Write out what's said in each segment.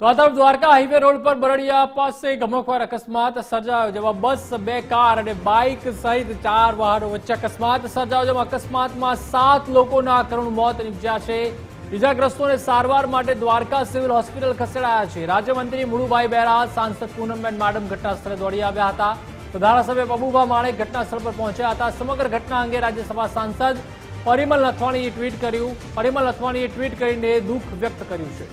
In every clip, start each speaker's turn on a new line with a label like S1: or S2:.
S1: તો આ Dwarka highway road પર બરડિયા પાસે ગમકવાર અકસ્માત સર્જાયો, જેમાં બસ, બે કાર અને બાઇક સહિત ચાર વાહનો વચ્ચે અકસ્માત સર્જાયો, જેમાં અકસ્માતમાં સાત લોકોના કરુણ મોત નીપજ્યા છે. ઇજાગ્રસ્તોને સારવાર માટે દ્વારકા સિવિલ હોસ્પિટલ ખસેડાયા છે. રાજ્યમંત્રી મુળુભાઈ બહેરા સાંસદ પૂનમબેન માડમ ઘટનાસ્થળે દોડી આવ્યા હતા. તો ધારાસભ્ય પબુભા માણેક ઘટનાસ્થળ પર પહોંચ્યા હતા. સમગ્ર ઘટના અંગે રાજ્યસભા સાંસદ પરિમલ નથવાણીએ ટ્વીટ કર્યું. પરિમલ નથવાણીએ ટ્વીટ કરીને દુઃખ વ્યક્ત કર્યું છે.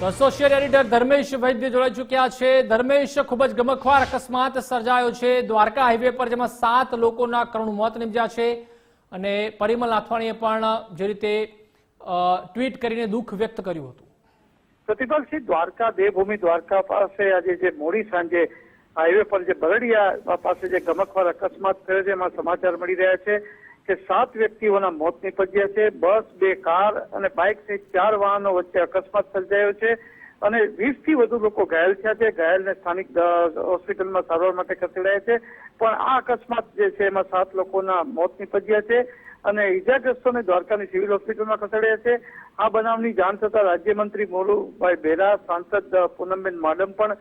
S1: તો એડિટર ધર્મેશ વૈદ્ય જોડાઈ ચૂક્યા છે. ધર્મેશ, ખૂબ જ ગમખવાર અકસ્માત સર્જાયો છે. દ્વારકા હાઈવે પર જેમાં સાત લોકોના કરુણ મોત નીપજ્યા છે. અને પરિમલ નાથવાણીએ પણ જે રીતે ટ્વીટ કરીને દુઃખ વ્યક્ત કર્યું હતું.
S2: પ્રતિભાસિંહ દ્વારકા, દેવભૂમિ દ્વારકા પાસે આજે જે મોડી સાંજે હાઈવે પર જે બરડિયા પાસે જે ગમકવાર અકસ્માત થયો છે, એમાં સમાચાર મળી રહ્યા છે. કે સાત વ્યક્તિઓના મોત નીપજ્યા છે. બસ, બે કાર અને બાઇક સહિત ચાર વાહનો વચ્ચે અકસ્માત સર્જાયો છે અને વીસથી વધુ લોકો ઘાયલ થયા છે. ઘાયલને સ્થાનિક હોસ્પિટલમાં સારવાર માટે ખસેડાયા છે. પણ આ અકસ્માત જે છે એમાં સાત લોકોના મોત નીપજ્યા છે અને ઈજાગ્રસ્તોને દ્વારકાની સિવિલ હોસ્પિટલમાં ખસેડ્યા છે. આ બનાવની જાણ થતા રાજ્યમંત્રી મોરુભાઈ બેરા સાંસદ પૂનમબેન માડમ પણ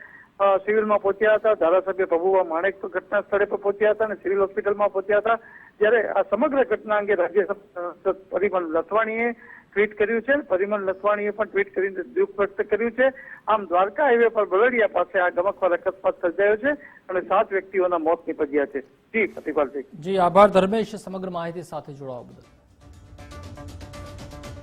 S2: સિવિલમાં પહોંચ્યા હતા. ધારાસભ્ય પબુભા માણેક ઘટના સ્થળે પર પહોંચ્યા હતા અને સિવિલ હોસ્પિટલમાં પહોંચ્યા હતા. જ્યારે આ સમગ્ર ઘટના અંગે સાંસદ પરિમલ લથવાણીએ ટ્વીટ કર્યું છે. પરિમલ લથવાણીએ પણ ટ્વીટ કરીને દુઃખ વ્યક્ત કર્યું છે. આમ દ્વારકા હાઈવે પર બલડિયા પાસે આ ગમકવાર અકસ્માત સર્જાયો છે અને સાત વ્યક્તિઓના મોત નીપજ્યા છે. જી પ્રતિપાલસિંહ
S1: જી, આભાર ધર્મેશ. સમગ્ર માહિતી સાથે જોડાવા બદલ.